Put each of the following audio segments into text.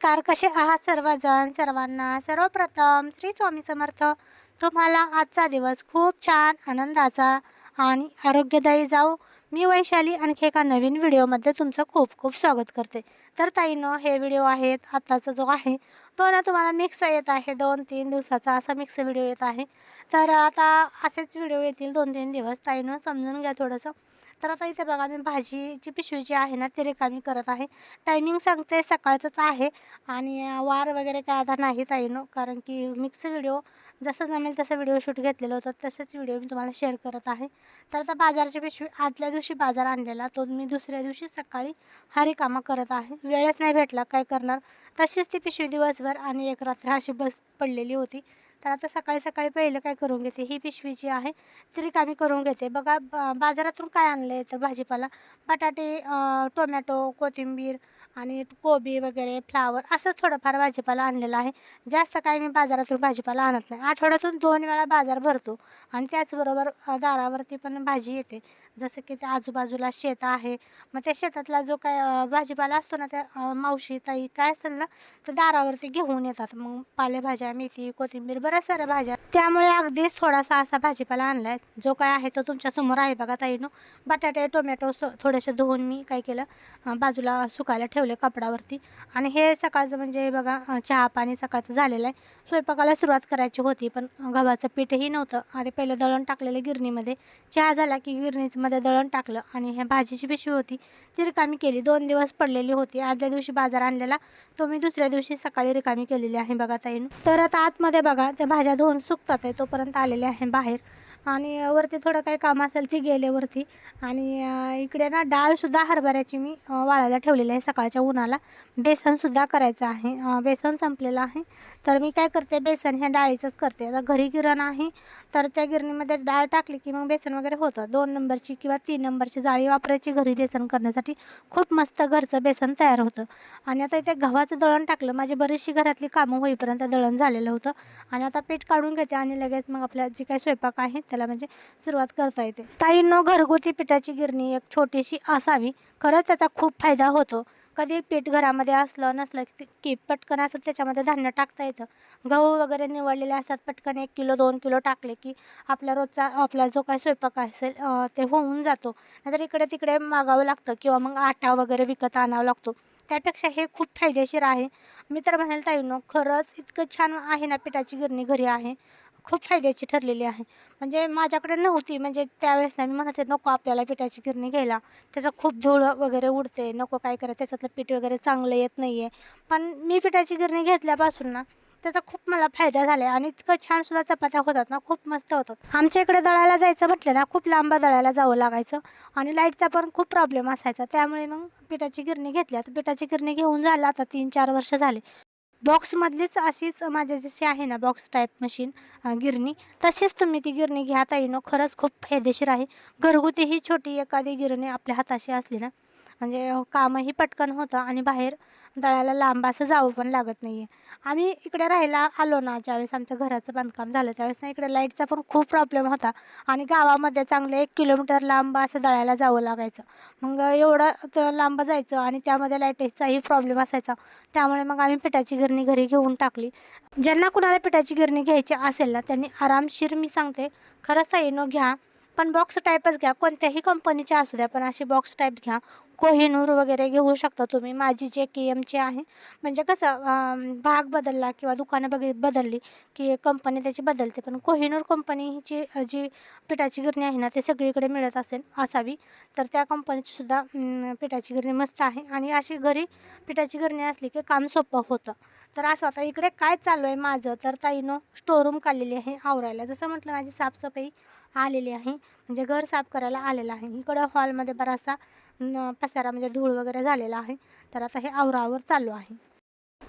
नमस्कार कसे आहात सर्वजण? सर्वांना सर्वप्रथम श्री स्वामी समर्थ. तुम्हाला आजचा दिवस खूप छान आनंदाचा आणि आरोग्यदायी जाऊ मी वैशाली आणखी एका नवीन व्हिडिओमध्ये तुमचं खूप खूप स्वागत करते. तर ताईनं हे व्हिडिओ आहेत आत्ताचा जो आहे तो ना तुम्हाला मिक्स येत आहे. दोन तीन दिवसाचा असा मिक्स व्हिडिओ येत आहे. तर आता असेच व्हिडिओ येतील दोन तीन दिवस. ताईनं समजून घ्या थोडंसं. तर आता इथे बघा मी भाजीची पिशवी जी आहे ना ती रिकामी करत आहे. टायमिंग सांगते सकाळचंच आहे. आणि वार वगैरे काय आता नाही ताईनो कारण की मिक्स व्हिडिओ जसं जमेल तसं व्हिडिओ शूट घेतलेलं होतं तसंच व्हिडिओ मी तुम्हाला शेअर करत आहे. तर आता बाजारची पिशवी आदल्या दिवशी बाजार आणलेला तो मी दुसऱ्या दिवशी सकाळी हा रिकामा करत आहे. वेळच नाही भेटला काय करणार? तशीच ती पिशवी दिवसभर आणि एक रात्र अशी बस पडलेली होती. तर आता सकाळी सकाळी पहिलं काय करून घेते? ही पिशवी जी आहे ती रिकामी करून घेते. बघा ब- बाजारातून काय आणलं आहे तर भाजीपाला? बटाटे टोमॅटो कोथिंबीर आणि कोबी वगैरे फ्लावर असं थोडंफार भाजीपाला आणलेलं आहे. जास्त काही मी बाजारातून भाजीपाला आणत नाही. आठवड्यातून दोन वेळा बाजार भरतो आणि त्याचबरोबर दारावरती पण भाजी येते. जसं की त्या आजूबाजूला शेत आहे. मग त्या शेतातला जो काय भाजीपाला असतो ना त्या मावशी ताई काय असेल ना तर दारावरती घेऊन येतात. मग पालेभाज्या मेथी कोथिंबीर बऱ्याच साऱ्या भाज्या. त्यामुळे अगदीच थोडासा असा भाजीपाला आणला आहे जो काय आहे तो तुमच्यासमोर आहे बघा ताईनो बटाटे टोमॅटो स थोडेसे धुवून मी काय केलं बाजूला सुकायला ठेवले कपडावरती आणि हे सकाळचं म्हणजे बघा चहा पाणी सकाळचं झालेलं आहे. स्वयंपाकाला सुरुवात करायची होती पण गव्हाचं पीठही नव्हतं. आधी पहिलं दळण टाकलेलं गिरणीमध्ये. चहा झाला की तेलामध्ये दळण टाकलं आणि ह्या भाजीची पिशवी होती. ती रिकामी केली. दोन दिवस पडलेली होती. आदल्या दिवशी बाजार आणलेला. तो मी दुसऱ्या दिवशी सकाळी रिकामी केलेली आहे बघा ताईनं तर आता आतमध्ये बघा त्या भाज्या धुवून सुकतात आहे. तोपर्यंत आलेले आहे बाहेर. आणि वरती थोडं काही काम असेल ती गेले वरती. आणि इकडे ना डाळसुद्धा हरभऱ्याची मी वाळायला ठेवलेली आहे सकाळच्या उन्हाला. बेसनसुद्धा करायचं आहे. बेसन संपलेलं आहे. तर मी काय करते बेसन ह्या डाळीचंच करते. आता घरी गिरण आहे तर त्या गिरणीमध्ये डाळ टाकली की मग बेसन वगैरे होतं. दोन नंबरची किंवा तीन नंबरची जाळी वापरायची घरी बेसन करण्यासाठी. खूप मस्त घरचं बेसन तयार होतं. आणि आता इथे गव्हाचं दळण टाकलं. माझी बरीचशी घरातली कामं होईपर्यंत दळण झालेलं होतं. आणि आता पीठ काढून घेते आणि लगेच मग आपल्या जे काही स्वयंपाक आहे त्याला म्हणजे सुरुवात करता येते. ताईंनो घरगुती पिठाची गिरणी एक छोटीशी असावी. खरंच त्याचा खूप फायदा होतो. कधी पीठ घरामध्ये असलं नसलं की पटकन असं त्याच्यामध्ये धान्य टाकता येतं. गहू वगैरे निवडलेले असतात पटकन एक किलो दोन किलो टाकले की आपला रोजचा आपला जो काही स्वयंपाक असेल ते होऊन जातो. नाहीतर इकडे तिकडे मागावं लागतं किंवा मग आटा वगैरे विकत आणावा लागतो. त्यापेक्षा हे खूप फायदेशीर आहे. मी तर म्हणेल ताईनो खरंच इतकं छान आहे ना पिठाची गिरणी घरी आहे. खूप फायद्याची ठरलेली आहे. म्हणजे माझ्याकडे नव्हती. म्हणजे त्यावेळेस ना मी म्हणते नको आपल्याला पिठाची गिरणी घ्यायला. त्याचं खूप धूळ वगैरे उडते. नको काय करा त्याच्यातलं पीठ वगैरे चांगलं येत नाही आहे पण मी पिठाची गिरणी घेतल्यापासून ना त्याचा खूप मला फायदा झाला आहे आणि इतकं छान सुद्धा चपात्या होतात ना खूप मस्त होतात. आमच्या इकडे दळायला जायचं म्हटलं ना खूप लांब दळायला जावं लागायचं. आणि लाईटचा पण खूप प्रॉब्लेम असायचा. त्यामुळे मग पिठाची गिरणी घेतली. आता पिठाची गिरणी घेऊन झालं आता तीन चार वर्ष झाले. बॉक्समधलीच अशीच माझ्या जशी आहे ना बॉक्स टाईप मशीन गिरणी तशीच तुम्ही ती गिरणी घ्या ताईनो खरंच खूप फायदेशीर आहे. घरगुती ही छोटी एखादी गिरणी आपल्या हाताशी असली ना म्हणजे कामही पटकन होतं आणि बाहेर दळायला लांब असं जावं पण लागत नाही आहे आम्ही इकडे राहायला आलो ना ज्यावेळेस आमच्या घराचं बांधकाम झालं त्यावेळेस ना इकडे लाईटचा पण खूप प्रॉब्लेम होता आणि गावामध्ये चांगलं एक किलोमीटर लांब असं दळायला जावं लागायचं. मग एवढं लांब जायचं आणि त्यामध्ये लाईटचाही प्रॉब्लेम असायचा. त्यामुळे मग आम्ही पिठाची गिरणी घरी घेऊन टाकली. ज्यांना कुणाला पिठाची गिरणी घ्यायची असेल ना त्यांनी आरामशीर मी सांगते खरंच ताईनो घ्या पण बॉक्स टाईपच घ्या. कोणत्याही कंपनीच्या असू द्या पण अशी बॉक्स टाईप घ्या. कोहिनूर वगैरे घेऊ शकता तुम्ही. माझी जे के एमची आहे म्हणजे कसं भाग बदलला किंवा दुकानं बघ बदलली की कंपनी त्याची बदलते. पण कोहिनूर कंपनीची जी पिठाची गिरणी आहे ना ते सगळीकडे मिळत असेल असावी. तर त्या कंपनीची सुद्धा पिठाची गिरणी मस्त आहे. आणि अशी घरी पिठाची गिरणी असली की काम सोपं होतं. तर असं आता इकडे काय चालू आहे माझं? तर ताईनं स्टोरूम काढलेली आहे आवरायला. जसं म्हटलं माझी साफसफाई आलेली आहे. म्हणजे घर साफ करायला आलेलं आहे. इकडं हॉलमध्ये बराचसा पसारा म्हणजे धूळ वगैरे झालेला आहे. तर आता हे आवरावर चालू आहे.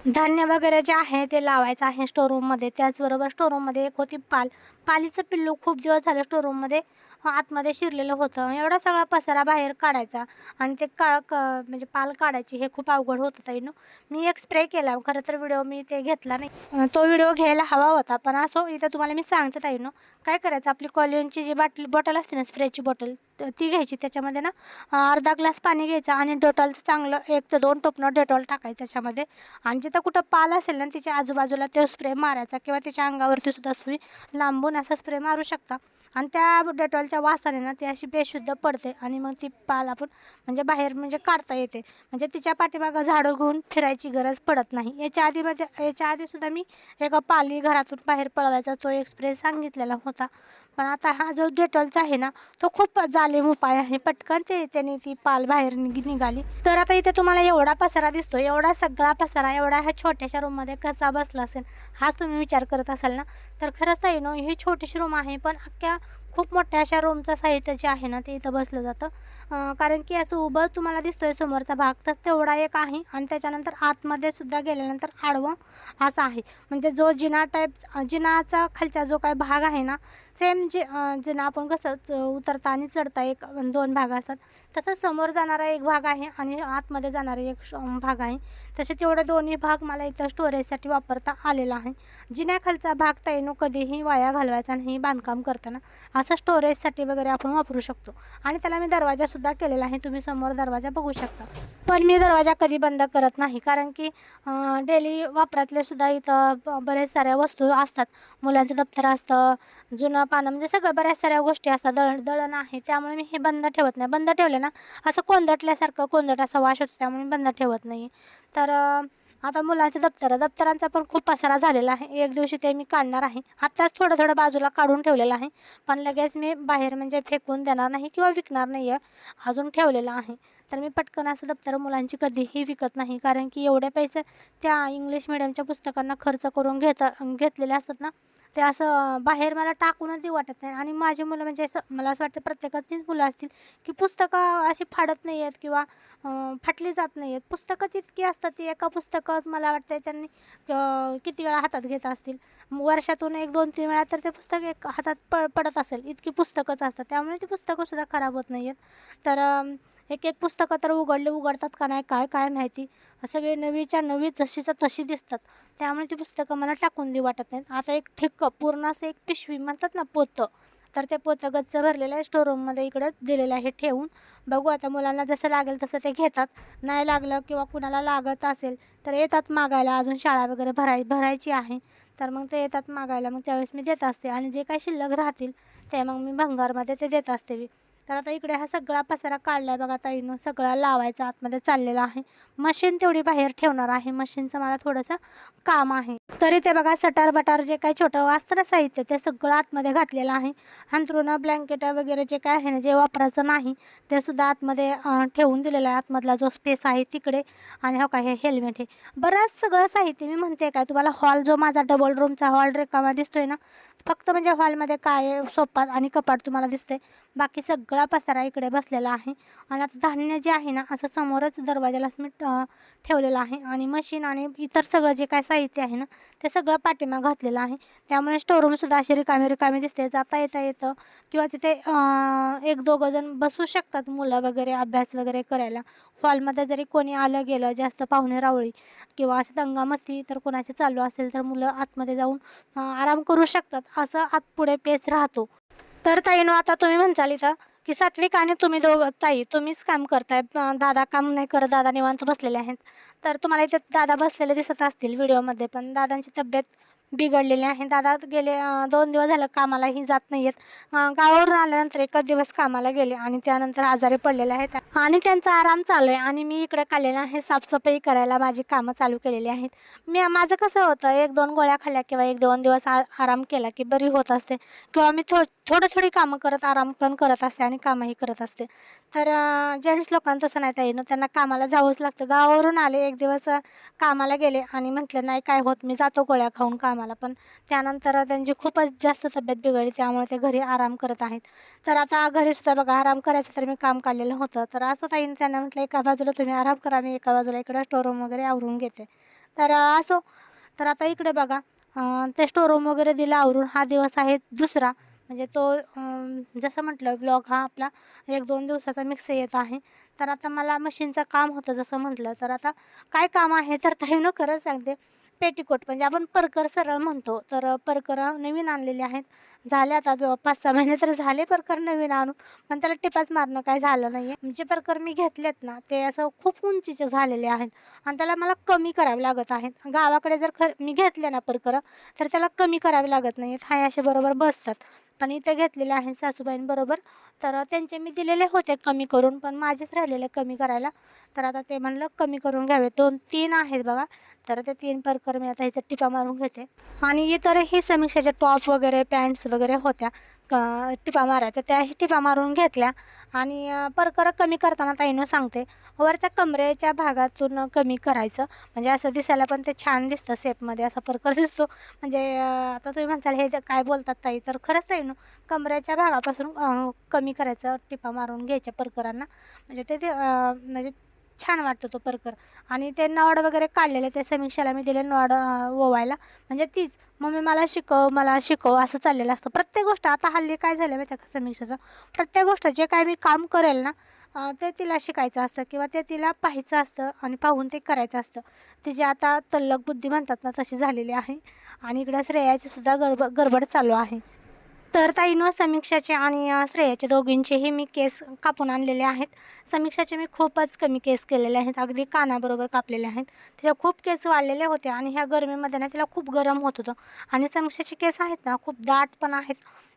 धान्य वगैरे जे आहे ते लावायचं आहे स्टोरूममध्ये त्याचबरोबर स्टोरूममध्ये एक होती पाल. पालीचं पिल्लू खूप दिवस झालं स्टोरूममध्ये आतमध्ये शिरलेलं होतं. एवढा सगळा पसारा बाहेर काढायचा. आणि ते काळ क म्हणजे पाल काढायची हे खूप अवघड होतं ताईनं. मी एक स्प्रे केला. खरं तर व्हिडिओ मी ते घेतला नाही. तो व्हिडिओ घ्यायला हवा होता. पण असो इथं तुम्हाला मी सांगते ताईनं. काय करायचं? आपली कॉलिनची जी बाटली बॉटल असते ना स्प्रेची बॉटल ती घ्यायची. त्याच्यामध्ये ना अर्धा ग्लास पाणी घ्यायचं आणि डेटॉलचं चांगलं एक ते दोन टोपणं डेटॉल टाकायचं त्याच्यामध्ये. आणि जिथं कुठं पाल असेल ना तिच्या आजूबाजूला तो स्प्रे मारायचा किंवा त्याच्या अंगावरती सुद्धा सुई लांबून असा स्प्रे मारू शकता. आणि त्या डेटॉलच्या वासाने ना ती अशी बेशुद्ध पडते आणि मग ती पाल आपण म्हणजे बाहेर म्हणजे काढता येते. म्हणजे तिच्या पाठीमागं झाडं घेऊन फिरायची गरज पडत नाही. याच्या आधीमध्ये याच्या आधीसुद्धा मी एका पाली घरातून बाहेर पळवायचा तो एक्सप्रेस सांगितलेला होता. पण आता हा जो डेटॉलचा आहे ना तो खूप जालेम उपाय आहे. पटकन ते त्याने ती पाल बाहेर निघ निघाली. तर आता इथे तुम्हाला एवढा पसारा दिसतो एवढा सगळा पसारा एवढा ह्या छोट्याशा रूममध्ये कसा बसला असेल हाच तुम्ही विचार करत असाल ना? तर खरंच ताई नो ही छोटीशी रूम आहे पण अख्ख्या खूप मोठ्या अशा रूमचं साहित्य जे आहे ना ते इथं बसलं जातं. कारण की असं उभं तुम्हाला दिसतोय समोरचा भाग. तर तेवढा एक आहे आणि त्याच्यानंतर आतमध्ये सुद्धा गेल्यानंतर आडवं असा आहे. म्हणजे जो जिना टाईप जिनाचा खालचा जो काही भाग आहे ना सेम जे जिना आपण कसं च- उतरता आणि चढता एक दोन भाग असतात. तसंच समोर जाणारा एक भाग आहे आणि आतमध्ये जाणारा एक भाग आहे. तसे तेवढे दोन्ही भाग मला इथं स्टोरेजसाठी वापरता आलेला आहे. जिन्याखालचा भाग ताईनो कधीही वाया घालवायचा नाही बांधकाम करताना असं स्टोरेजसाठी वगैरे आपण वापरू शकतो. आणि त्याला मी दरवाजासुद्धा सुद्धा केलेला आहे. तुम्ही समोर दरवाजा बघू शकता. पण मी दरवाजा कधी बंद करत नाही. कारण की डेली वापरातले सुद्धा इथं ब- साऱ्या वस्तू असतात. मुलांचं दप्तर असतं जुनं पानं म्हणजे सगळं बऱ्याच साऱ्या गोष्टी असतात. दळ दळण आहे. त्यामुळे मी हे बंद ठेवत नाही. बंद ठेवले ना असं कोंदटल्यासारखं कोंदट असा वास होतो त्यामुळे मी बंद ठेवत नाही. तर आता मुलांचे दप्तरा दप्तरांचा पण खूप पसारा झालेला आहे. एक दिवशी ते मी काढणार आहे. आत्ताच थोडं थोडं बाजूला काढून ठेवलेलं आहे. पण लगेच मी बाहेर म्हणजे फेकून देणार नाही किंवा विकणार नाही आहे अजून ठेवलेलं आहे. तर मी पटकन असं दप्तर मुलांची कधीही विकत नाही. कारण की एवढे पैसे त्या इंग्लिश मिडियमच्या पुस्तकांना खर्च करून घेता घेतलेले असतात ना ते असं बाहेर मला टाकूनच देऊ वाटत नाही. आणि माझी मुलं म्हणजे असं मला असं वाटतं प्रत्येकाचीच मुलं असतील की पुस्तकं अशी फाडत नाही आहेत किंवा फाटली जात नाही आहेत पुस्तकंच इतकी असतात ती एका पुस्तकच मला वाटतं त्यांनी किती वेळा हातात घेत असतील. वर्षातून एक दोन तीन वेळा तर ते पुस्तक एक हातात प पडत असेल. इतकी पुस्तकंच असतात. त्यामुळे ती पुस्तकंसुद्धा खराब होत नाही आहेत तर एक एक पुस्तकं तर उघडले उघडतात का नाही काय काय माहिती? सगळे नवीच्या नवी जशीच्या तशी दिसतात. त्यामुळे ती पुस्तकं मला टाकून देऊ वाटत नाहीत. आता एक ठिक्क पूर्ण असं एक पिशवी म्हणतात ना पोतं. तर ते पोतं गच्च भरलेलं आहे स्टोरूममध्ये इकडं दिलेलं आहे ठेवून. बघू आता मुलांना जसं लागेल तसं ते घेतात. नाही लागलं किंवा कुणाला लागत असेल तर येतात मागायला. अजून शाळा वगैरे भराय भरायची आहे. तर मग ते येतात मागायला. मग त्यावेळेस मी देत असते. आणि जे काही शिल्लक राहतील ते मग मी भंगारमध्ये ते देत असते. मी तर आता इकडे हा सगळा पसारा काढला आहे बघा ताईनं. सगळा लावायचा आतमध्ये चाललेला आहे. मशीन तेवढी बाहेर ठेवणार आहे. मशीनचं मला थोडंसं काम आहे. तरी ते बघा सटार बटार जे काही छोटं असतं ना साहित्य ते सगळं आतमध्ये घातलेलं आहे. अंथरुणं ब्लँकेट वगैरे जे काय आहे ना जे वापरायचं नाही ते सुद्धा आतमध्ये ठेवून दिलेलं आहे. आतमधला जो स्पेस आहे तिकडे. आणि हो काय हे हेल्मेट हे. बरंच सगळं साहित्य मी म्हणते काय तुम्हाला हॉल जो माझा डबल रूमचा हॉल रिकामा दिसतोय ना फक्त म्हणजे हॉलमध्ये काय सोपात आणि कपाट तुम्हाला दिसते बाकी सगळा पसारा इकडे बसलेला आहे. आणि आता धान्य जे आहे ना असं समोरच दरवाजालाच मी ठेवलेलं आहे. आणि मशीन आणि इतर सगळं जे काय साहित्य आहे ना ते सगळं पाठीमा घातलेलं आहे. त्यामुळे स्टोरूमसुद्धा अशी रिकामी रिकामी दिसते. जाता येता येतं. किंवा तिथे एक दोघं जण बसू शकतात मुलं वगैरे अभ्यास वगैरे करायला. हॉलमध्ये जरी कोणी आलं गेलं जास्त पाहुणे रावळी किंवा असं दंगामस्ती तर कोणाची चालू असेल तर मुलं आतमध्ये जाऊन आराम करू शकतात. असं आत पुढे पेस राहतो. तर ताईनो आता तुम्ही म्हणचाल इथं की सात्विक आणि तुम्ही दोघं ताई तुम्हीच काम करताय दादा काम नाही करत दादा निवांत बसलेले आहेत. तर तुम्हाला इथे दादा बसलेले दिसत असतील व्हिडिओमध्ये पण दादांची तब्येत बिघडलेले आहे. दादा गेले दोन दिवस झालं कामालाही जात नाही आहेत गावावरून आल्यानंतर एकच दिवस कामाला गेले आणि त्यानंतर आजारी पडलेले आहेत. आणि त्यांचा आराम चालू आहे आणि मी इकडे काढलेला आहे. साफसफाई करायला माझी कामं चालू केलेली आहेत. मी माझं कसं होतं एक दोन गोळ्या खाल्ल्या किंवा एक दोन दिवस आ आराम केला की बरी होत असते. किंवा मी थो थोडी थोडी कामं करत आराम पण करत असते आणि कामंही करत असते. तर जेंट्स लोकांचं तसं नाही ताई त्यांना कामाला जावंच लागतं. गावावरून आले एक दिवस कामाला गेले आणि म्हटलं नाही काय होत मी जातो गोळ्या खाऊन काम कामाला पण त्यानंतर त्यांची खूपच जास्त तब्येत बिघडली त्यामुळे ते घरी आराम करत आहेत. तर आता घरीसुद्धा बघा आराम करायचं तर मी काम काढलेलं होतं. तर असं ताईने त्यांना म्हटलं एका बाजूला तुम्ही आराम करा मी एका बाजूला इकडं स्टोरूम वगैरे आवरून घेते. तर असो तर आता इकडे बघा ते स्टोरूम वगैरे दिलं आवरून हा दिवस आहे दुसरा. म्हणजे तो जसं म्हटलं ब्लॉग हा आपला एक दोन दिवसाचा मिक्स येत आहे. तर आता मला मशीनचं काम होतं जसं म्हटलं. तर आता काय काम आहे तर ताईनं खरंच सांगते. पेटीकोट. म्हणजे आपण परकर सरळ म्हणतो. तर परकर नवीन आणलेले आहेत. झाले आता जो पाच सहा महिने तर झाले परकर नवीन आणून. पण त्याला टिपाच मारणं काय झालं नाही आहे जे परकर मी घेतलेत ना ते असं खूप उंचीचे झालेले आहेत. आणि त्याला मला कमी करावे लागत आहेत. गावाकडे जर खर मी घेतले ना परकर तर त्याला कमी करावे लागत नाही आहेत हाय असे बरोबर बसतात. पण इथे घेतलेले आहेत सासूबाईंबरोबर तर त्यांचे मी दिलेले होते कमी करून. पण माझेच राहिलेले कमी करायला. तर आता ते म्हणलं कमी करून घ्यावे. दोन तीन आहेत बघा. तर ते तीन परकर मी आता इथे टिपा मारून घेते. आणि इतरही समीक्षाचे टॉप वगैरे पॅन्ट्स वगैरे होत्या क टिपा मारायच्या त्याही टिपा मारून घेतल्या. आणि परकर कमी करताना ताईनं सांगते वरच्या कमरेच्या भागातून कमी करायचं. म्हणजे असं दिसायला पण ते छान दिसतं सेपमध्ये असा परकर दिसतो. म्हणजे आता तुम्ही म्हणताल हे काय बोलतात ताई तर खरंच ताईनं कमरेच्या भागापासून कमी करायचं टिपा मारून घ्यायच्या परकरांना. म्हणजे ते ते म्हणजे छान वाटतो तो परकर. आणि ते नॉड वगैरे काढलेले ते समीक्षाला मी दिले नॉड ओवायला. म्हणजे तीच मम्मी मला शिकव मला शिकव असं चाललेलं असतं. प्रत्येक गोष्ट आता हल्ली काय झालं माहिती आहे का समीक्षाचं? प्रत्येक गोष्ट जे काय मी काम करेल ना ते तिला शिकायचं असतं किंवा ते तिला पाहायचं असतं आणि पाहून ते करायचं असतं. तिची आता तल्लक बुद्धी म्हणतात ना तशी झालेली आहे. आणि इकडं श्रेयाची सुद्धा गडबड गडबड चालू आहे. तर ताईनं समीक्षाचे आणि श्रेयाचे दोघींचेही मी केस कापून आणलेले आहेत. समीक्षाचे मी खूपच कमी केस केलेले आहेत. अगदी कानाबरोबर कापलेले आहेत. तिच्या खूप केस वाढलेले होते आणि ह्या गरमीमध्ये ना तिला खूप गरम होत होतं. आणि समीक्षाचे केस आहेत ना खूप दाट पण आहेत.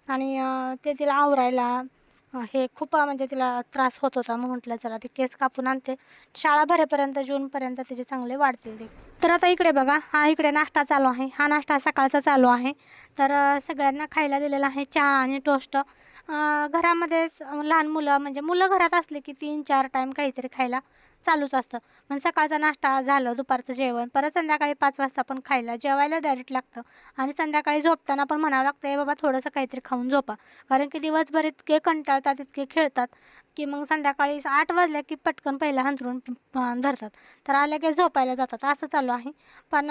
आणि ते तिला आवरायला हे खूप म्हणजे तिला त्रास होत होता. मग म्हटलं चला ते केस कापून आणते. शाळा भरेपर्यंत जूनपर्यंत तिचे चांगले वाढतील ते. तर आता इकडे बघा हा इकडे नाश्ता चालू आहे. हा नाश्ता सकाळचा चालू आहे. तर सगळ्यांना खायला दिलेला आहे चहा आणि टोस्ट. घरामध्येच लहान मुलं म्हणजे मुलं घरात असले की तीन चार टाईम काहीतरी खायला चालूच असतं. मग सकाळचा नाश्ता झालं दुपारचं जेवण परत संध्याकाळी पाच वाजता पण खायला. जेवायला डायरेक्ट लागतं. आणि संध्याकाळी झोपताना पण म्हणावं लागतं हे बाबा थोडंसं काहीतरी खाऊन झोपा. कारण की दिवसभर इतके कंटाळतात इतके खेळतात. की मग संध्याकाळी आठ वाजल्या की पटकन पहिला हंतरून धरतात. तर आल्या की झोपायला जातात. असं चालू आहे. पण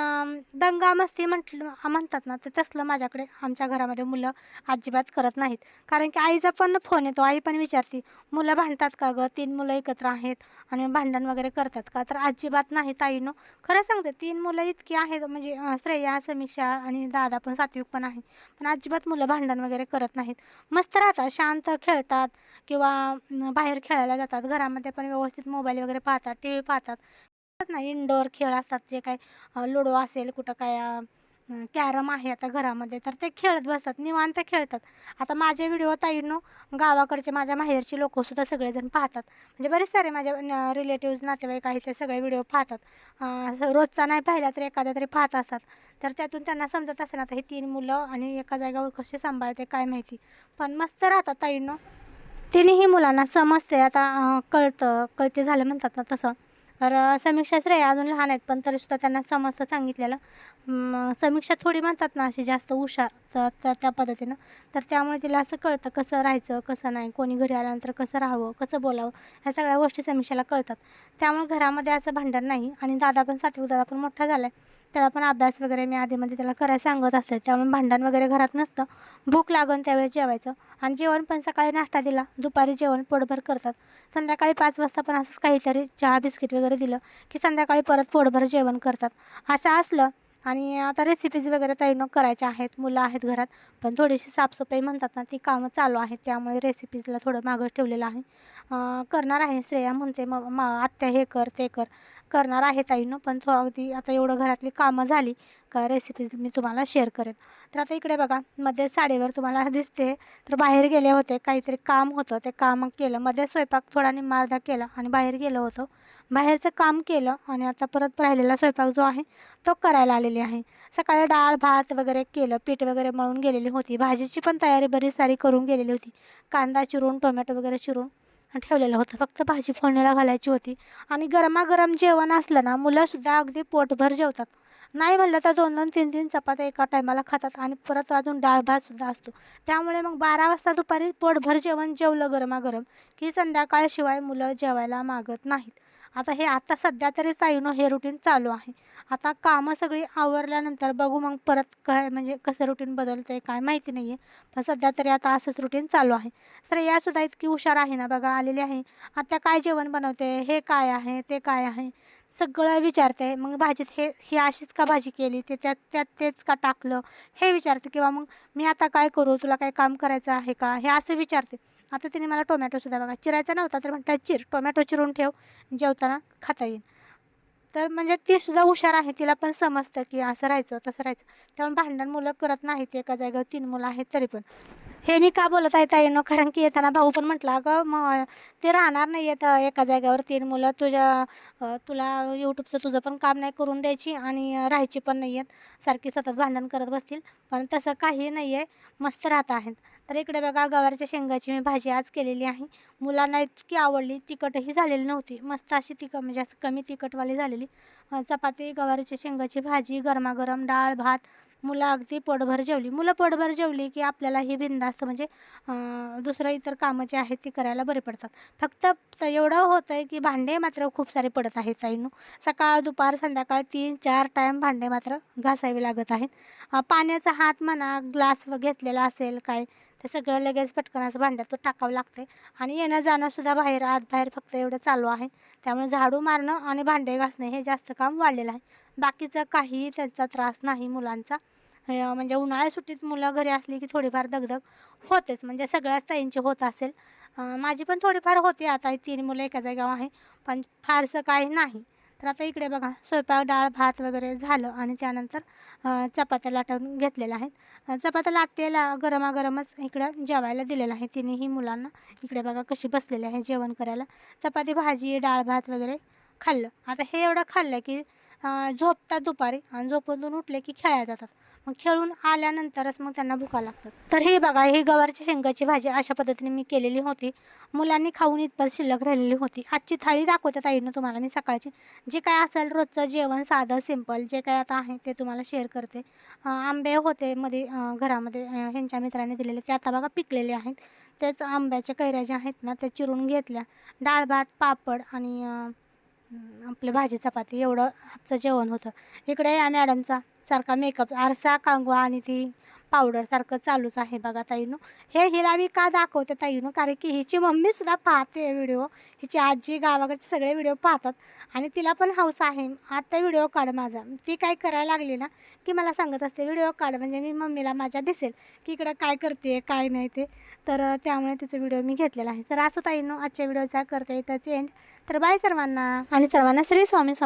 दंगा मस्ती म्हटलं म्हणतात ना तर तसलं माझ्याकडे आमच्या घरामध्ये मुलं अजिबात करत नाहीत. कारण की आईचा पण फोन येतो. आई पण विचारते मुलं भांडतात का गं? तीन मुलं एकत्र आहेत आणि भांडण वगैरे करतात का? तर अजिबात नाही ताईनं. खरं सांगते तीन मुलं इतकी आहेत म्हणजे श्रेया समीक्षा आणि दादा पण सात्विक पण आहे. पण अजिबात मुलं भांडण वगैरे करत नाहीत. मस्त राहतात शांत खेळतात किंवा बाहेर खेळायला जातात. घरामध्ये पण व्यवस्थित मोबाईल वगैरे पाहतात टी व्ही पाहतात ना इनडोअर खेळ असतात जे काय लुडो असेल कुठं काय कॅरम आहे आता घरामध्ये तर ते खेळत बसतात निवांत खेळतात. आता माझे व्हिडिओ ताईंनो गावाकडचे माझ्या माहेरची लोकंसुद्धा सगळेजण पाहतात. म्हणजे बरेच सारे माझ्या रिलेटिव्ज नातेवाईक आहेत ते सगळे व्हिडिओ पाहतात. रोजचा नाही पाहिला तर एखादा तरी पाहत असतात. तर त्यातून त्यांना समजत असेल आता ही तीन मुलं आणि एका जागेवर कसे सांभाळते काय माहिती. पण मस्त राहतात ताईंनो. तिनेही मुलांना समजते आता कळतं कळते झालं म्हणतात ना तसं. तर समीक्षा श्रेया अजून लहान आहेत पण तरीसुद्धा त्यांना समजतं सांगितलेलं. समीक्षा थोडी म्हणतात ना अशी जास्त हुशार तर त्या त्या पद्धतीनं. तर त्यामुळे तिला असं कळतं कसं राहायचं कसं नाही कोणी घरी आल्यानंतर कसं राहावं कसं बोलावं ह्या सगळ्या गोष्टी समीक्षाला कळतात. त्यामुळे घरामध्ये असं भांडण नाही. आणि दादा पण सातवी दादा पण मोठा झाला आहे त्याला पण अभ्यास वगैरे मी आधीमध्ये त्याला करायला सांगत असते. त्यामुळे भांडण वगैरे घरात नसतं. भूक लागून त्यावेळेस जेवायचं. आणि जेवण पण सकाळी नाश्ता दिला. दुपारी जेवण पोटभर करतात. संध्याकाळी पाच वाजता पण असंच काहीतरी चहा बिस्किट वगैरे दिलं की संध्याकाळी परत पोटभर जेवण करतात. असं असलं आणि आता रेसिपीज वगैरे तैनं करायच्या आहेत मुलं आहेत घरात पण थोडीशी साफसफाई म्हणतात ना ती कामं चालू आहेत त्यामुळे रेसिपीजला थोडं मागं ठेवलेलं आहे. करणार आहे श्रेया म्हणते मग मा आत्या हे कर ते कर. करणार आहे ताईनं पण थो अगदी आता एवढं घरातली कामं झाली रेसिपीज मी तुम्हाला शेअर करेन. तर आता इकडे बघा मध्ये साडीवर तुम्हाला दिसते. तर बाहेर गेले होते काहीतरी काम होतं. ते काम केलं मध्ये स्वयंपाक थोडा निम्मार्धा केला आणि बाहेर गेलं होतं. बाहेरचं काम केलं आणि आता परत राहिलेला स्वयंपाक जो आहे तो करायला आलेली आहे. सकाळी डाळ भात वगैरे केलं पीठ वगैरे मळून गेलेली होती. भाजीची पण तयारी बरीच सारी करून गेलेली होती. कांदा चिरून टोमॅटो वगैरे चिरून ठेवलेलं होतं. फक्त भाजी फोडणीला घालायची होती. आणि गरमागरम जेवण असलं ना मुलंसुद्धा अगदी पोटभर जेवतात. नाही म्हणलं तर दोन दोन तीन तीन चपात्या एका टायमाला खातात आणि परत अजून डाळ भातसुद्धा असतो. त्यामुळे मग बारा वाजता दुपारी पोटभर जेवण जेवलं गरमागरम की संध्याकाळशिवाय मुलं जेवायला मागत नाहीत. आता हे आता सध्या तरी ताईनं हे रुटीन चालू आहे. आता कामं सगळी आवरल्यानंतर बघू मग परत काय म्हणजे कसं रुटीन बदलतं आहे काय माहिती नाही आहे पण सध्या तरी आता असंच रुटीन चालू आहे. श्रेयासुद्धा इतकी हुशार आहे ना बघा आलेली आहे. आता काय जेवण बनवते? हे काय आहे? ते काय आहे? सगळं विचारते. मग भाजीत हे ही अशीच का भाजी केली? ते त्यात त्यात तेच का टाकलं? हे विचारते किंवा मग मी आता काय करू? तुला काय काम करायचं आहे का? हे असं विचारते. आता तिने मला टोमॅटोसुद्धा बघा चिरायचा नव्हता तर म्हणतात चिर टोमॅटो चिरून ठेव जेवताना खाता येईल. तर म्हणजे ती सुद्धा हुशार आहे. तिला पण समजतं की असं राहायचं तसं राहायचं. त्यामुळे भांडण मुलं करत नाहीत एका जागेवर. तीन मुलं आहेत तरी पण. हे मी का बोलत आहे ताईनं? कारण की येताना भाऊ पण म्हटला अगं मग ते राहणार नाही आहेत एका जागेवर तीन मुलं. तुझ्या तुला यूट्यूबचं तुझं पण काम नाही करून द्यायची आणि राहायची पण नाही आहेत सारखी सतत भांडण करत बसतील. पण तसं काही नाही आहे मस्त राहत आहेत. तर इकडे बघा गवारच्या शेंगाची मी भाजी आज केलेली आहे. मुलांना इतकी आवडली तिखटही झालेली नव्हती. मस्त अशी तिखट म्हणजे असं कमी तिखटवाली झालेली. चपाती गवारीच्या शेंगाची भाजी गरमागरम डाळ भात मुलं अगदी पोटभर जेवली. मुलं पोटभर जेवली की आपल्याला ही बिंदास्त म्हणजे दुसरं इतर कामं जे आहेत ती करायला बरे पडतात. फक्त एवढं होतं आहे की भांडे मात्र खूप सारे पडत आहेत ताईंनो. सकाळ दुपार संध्याकाळ तीन चार टाईम भांडे मात्र घासावे लागत आहेत. पाण्याचा हात म्हणा ग्लास व घेतलेला असेल काय ते सगळं लगेच पटकन असं भांड्यात टाकावं लागते आणि येणं जाणंसुद्धा बाहेर आत बाहेर फक्त एवढं चालू आहे. त्यामुळे झाडू मारणं आणि भांडे घासणे हे जास्त काम वाढलेलं आहे. बाकीचं काहीही त्यांचा त्रास नाही मुलांचा. म्हणजे उन्हाळ्या सुट्टीत मुलं घरी असली की थोडीफार दगदग होतेच म्हणजे सगळ्याच ताईंची होत असेल. माझी पण थोडीफार होती आता तीन मुलं एका जागावर आहे पण फारसं काही नाही. तर आता इकडे बघा स्वयंपाक डाळ भात वगैरे झालं आणि त्यानंतर चपात्या लाटून घेतलेल्या आहेत. चपात्या लाटतेला गरमागरमच इकडं जेवायला दिलेलं आहे तिन्ही मुलांना. इकडे बघा कशी बसलेली आहे जेवण करायला. चपाती भाजी डाळ भात वगैरे खाल्लं. आता हे एवढं खाल्लं की झोपतात दुपारी आणि झोपून उठले की खेळायला जातात. मग खेळून आल्यानंतरच मग त्यांना भुका लागतात. तर हे बघा ही गवारच्या शेंगाची भाजी अशा पद्धतीने मी केलेली होती. मुलांनी खाऊन इतपत शिल्लक राहिलेली होती. आजची थाळी दाखवते ताईनं तुम्हाला मी सकाळची. जे काय असेल रोजचं जेवण साधं सिंपल जे काय आता आहे ते तुम्हाला शेअर करते. आंबे होते मध्ये घरामध्ये ह्यांच्या मित्राने दिलेले. ते आता बघा पिकलेले आहेत. तेच आंब्याच्या कैऱ्या ज्या आहेत ना त्या चिरून घेतल्या. डाळ भात पापड आणि आपलं भाजी चपाती एवढं आजचं जेवण होतं. इकडे या मॅडमचा सारखा मेकअप आरसा कांगवा आणि ती पावडरसारखं चालूच आहे बघा ताईनो. हे हिला मी का दाखवते ताईनो? कारण की हिची मम्मीसुद्धा पाहते व्हिडिओ हिची आजी गावाकडचे सगळे व्हिडिओ पाहतात. आणि तिला पण हौस आहे. आत्ता व्हिडिओ काढ माझा. ती काय करायला लागली ना की मला सांगत असते व्हिडिओ काढ म्हणजे मी मम्मीला माझ्या दिसेल की इकडं काय करते काय नाही ते. तर त्यामुळे तिचा व्हिडिओ मी घेतलेला आहे. तर असं ताईनो आजच्या व्हिडिओचा करते येतच एंड तर बाय सर्वांना. आणि सर्वांना श्री स्वामी सम